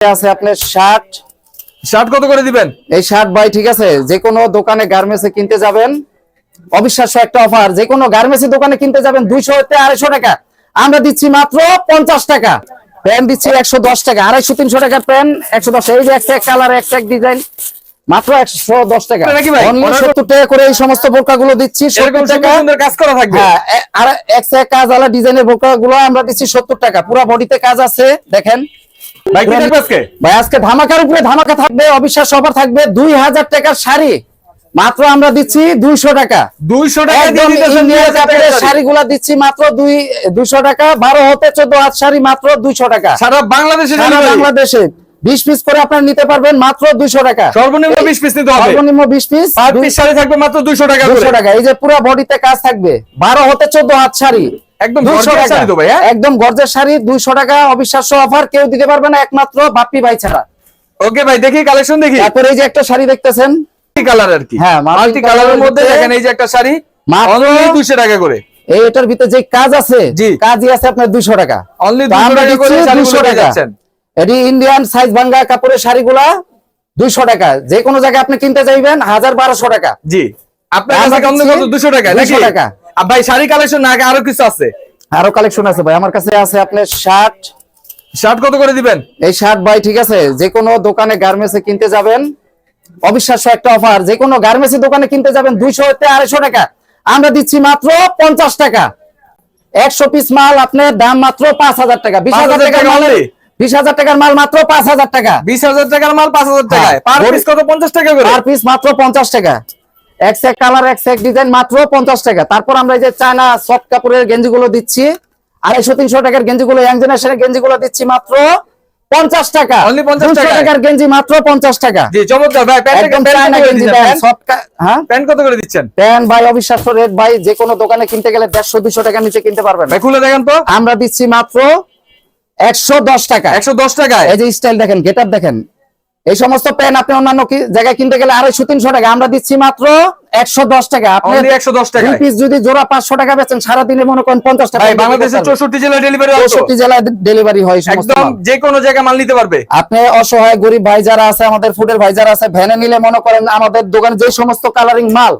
আছে আপনার shirt shirt কত করে দিবেন এই শার্ট ভাই ঠিক আছে যে কোনো দোকানে গার্মেন্টসে কিনতে যাবেন অবিশ্বাস্য একটা অফার যে কোনো গার্মেন্টস দোকানে কিনতে যাবেন দুইশো হতে আড়াইশো টাকা আমরা দিচ্ছি মাত্র পঞ্চাশ টাকা প্যান্ট দিচ্ছি একশো দশ টাকা আড়াইশো তিনশো টাকা প্যান্ট একশো দশ এই যে একটা কালার একটা ডিজাইন মাত্র একশো দশ টাকা এটা নাকি ভাই? Only অর্ডার- 70 টাকা করে এই সমস্ত বোরকা গুলো দিচ্ছি কাজ করা থাকবে হ্যাঁ আর এক এক কাজ আলা ডিজাইনের বোরকা গুলো আমরা দিচ্ছি সত্তর টাকা পুরো বডিতে কাজ আছে দেখেন ভাই আজকে? ভাই আজকে ধামাকার উপরে ধামাকা থাকবে অবিশ্বাস অফার থাকবে দুই হাজার টাকার শাড়ি। মাত্র আমরা দিচ্ছি দুইশো টাকা। দুইশো টাকা দিয়ে একদম দিতেছেন ইন্ডিয়া 2000 টাকার কাপড়ের শাড়ি। শাড়িগুলা দিচ্ছি মাত্র দুই দুইশো টাকা বারো হতে চোদ্দ হাত শাড়ি মাত্র দুইশো টাকা। সারা বাংলাদেশে বাংলাদেশে। বিশ পিস করে আপনারা নিতে পারবেন মাত্র দুইশো টাকা। সর্বনিম্ন বিশ পিস নিতে হবে। সর্বনিম্ন বিশ পিস শাড়ি থাকবে মাত্র দুইশো টাকা দুশো টাকা। এই যে পুরো বডিতে কাজ থাকবে। বারো হতে চোদ্দ হাত শাড়ি। একদম 200 gorgeous টাকা। শাড়ি তো ভাই, হ্যাঁ? একদম গর্জের শাড়ি দুইশো টাকা অবিশ্বাস্য অফার কেউ দিতে পারবে না একমাত্র বাপ্পি ভাই ছাড়া। ওকে ভাই দেখি কালেকশন দেখি। তারপরে এই যে একটা শাড়ি দেখতেছেন। কালার আর কি। হ্যাঁ, multi মাল্টি কালারের মধ্যে দেখেন এই যে একটা শাড়ি অনলি দুইশো টাকা করে। এই এটার ভিতরে যে কাজ আছে। কাজই আছে আপনার দুইশো টাকা। অনলি তো দুইশো আমরা টাকা করে দিচ্ছি শাড়িগুলো 200 টাকা। এটি ইন্ডিয়ান সাইজ ভাঙ্গা কাপড়ের শাড়িগুলা টাকা। যে কোনো জায়গায় আপনি কিনতে চাইবেন হাজার বারোশো টাকা। জি। আপনার কাছে কত দুশো টাকা 200 টাকা। ভাই শাড়ি কালেকশন না আরও কিছু আছে? আরও কালেকশন আছে ভাই। আমার কাছে আছে আপনার শার্ট শার্ট কত করে দিবেন? এই শার্ট ভাই ঠিক আছে যে কোনো দোকানে গার্মেন্টসে কিনতে যাবেন। অবিশ্বাস্য একটা অফার যে কোনো গার্মেন্টস দোকানে কিনতে যাবেন দুইশো হতে আড়াইশো টাকা। আমরা দিচ্ছি মাত্র পঞ্চাশ টাকা। একশো পিস মাল আপনার দাম মাত্র পাঁচ হাজার টাকা। বিশ হাজার 5,000 টাকার টাকা? বিশ হাজার টাকার মাল মাত্র পাঁচ হাজার টাকা। বিশ হাজার টাকার মাল পাঁচ হাজার হ্যাঁ। পার পিস কত? পঞ্চাশ টাকা করে? পার পিস মাত্র পঞ্চাশ টাকা। এক কালার এক ডিজাইন মাত্র পঞ্চাশ টাকা। তারপর আমরা এই যে চায়না সফট কাপড়ের গেঞ্জি গুলো দিচ্ছি। আড়াইশো তিনশো টাকার গেঞ্জি গুলো ইয়াং জেনারেশনের গেঞ্জি গুলো দিচ্ছি মাত্র পঞ্চাশ টাকা। Only 50 200 টাকায়? টাকার গেঞ্জি মাত্র পঞ্চাশ টাকা? হ্যাঁ? প্যান্ট কত করে দিচ্ছেন? প্যান্ট ভাই অবিশ্বাস্য রেট। ভাই যে কোনো দোকানে কিনতে গেলে দেড়শো দুশো টাকার নিচে কিনতে পারবেন। খুলে দেখেন তো। আমরা দিচ্ছি মাত্র একশো দশ টাকা একশো দশ টাকা এই যে স্টাইল দেখেন গেট দেখেন। এই সমস্ত প্যান্ট আপনি অন্যান্য জায়গায় কিনতে গেলে আড়াইশো তিনশো টাকা। আমরা দিচ্ছি মাত্র একশো দশ টাকা। আপনি একশো দশ টাকায়। পিস যদি জোড়া পাঁচশো টাকা বেচেন সারাদিনে মনে করেন পঞ্চাশ টাকা ভাই বাংলাদেশের চৌষট্টি জেলায় ডেলিভারি চৌষট্টি জেলায় ডেলিভারি হয় একদম যে কোনো জায়গায় মাল নিতে পারবে। আপনি অসহায় গরিব ভাই যারা আছে আমাদের ফুডের ভাই যারা আছে ভ্যানে নিলে মনে করেন আমাদের দোকানে যে সমস্ত কালারিং মাল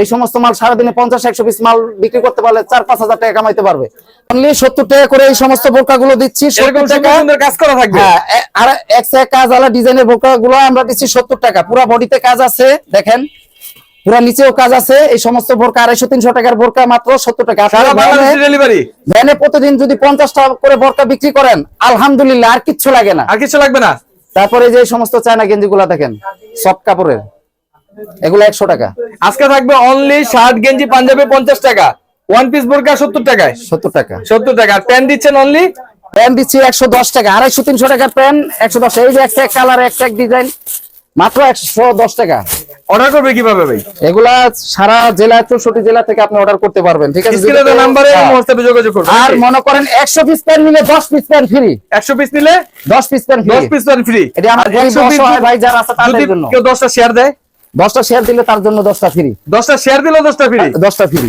এই সমস্ত মাল সারাদিনে পঞ্চাশ একশো পিস মাল বিক্রি করতে পারলে চার পাঁচ হাজার টাকা কামাইতে পারবে। অনলি সত্তর টাকা করে এই সমস্ত বোরকা গুলো দিচ্ছি 70 টাকা সুন্দর কাজ করা থাকবে? হ্যাঁ আর কাজ আলা ডিজাইনের বোরকাগুলো আমরা দিচ্ছি সত্তর টাকা। পুরো বডিতে কাজ আছে দেখেন। পুরো নিচেও কাজ আছে এই সমস্ত বোরকা আড়াইশো তিনশো টাকার বোরকা মাত্র সত্তর টাকা। সারা বাংলাদেশে ডেলিভারি ভ্যানে প্রতিদিন যদি পঞ্চাশ টাকা করে বোরকা বিক্রি করেন আলহামদুলিল্লাহ আর কিচ্ছু লাগে না। আর কিছু লাগবে না? তারপরে যে সমস্ত চায়না গেঞ্জি গুলা দেখেন সফট কাপড়ের। এগুলো একশো টাকা। আজকে থাকবে অনলি শার্ট গেঞ্জি পাঞ্জাবি পঞ্চাশ টাকা। ওয়ান পিস বোরকা সত্তর টাকায়? সত্তর টাকা। সত্তর টাকা। আর প্যান্ট দিচ্ছেন অনলি প্যান্ট দিচ্ছি একশো দশ টাকা আড়াইশো তিনশো টাকার প্যান্ট একশো দশ। এই যে একটা কালার একটা ডিজাইন মাত্র একশো দশ টাকা। অর্ডার করবে কীভাবে ভাই? এগুলা সারা জেলা চৌষট্টি জেলা থেকে আপনি অর্ডার করতে পারবেন ঠিক আছে? নাম্বারে হ্যাঁ। হোয়াটসঅ্যাপে যোগাযোগ আর মনে করেন একশো পিস প্যান্ট নিলে দশ পিস প্যান্ট ফ্রি একশো পিস নিলে দশ পিস প্যান্ট ফ্রি দশ পিস প্যান্ট ফ্রি এটা আমার গরিব অসহায় ভাই যারা আছে তাদের জন্য। কেউ দশটা শেয়ার দেয়? দশটা শেয়ার দিলে তার জন্য দশটা ফ্রি দশটা শেয়ার দিলে দশটা ফ্রি দশটা ফ্রি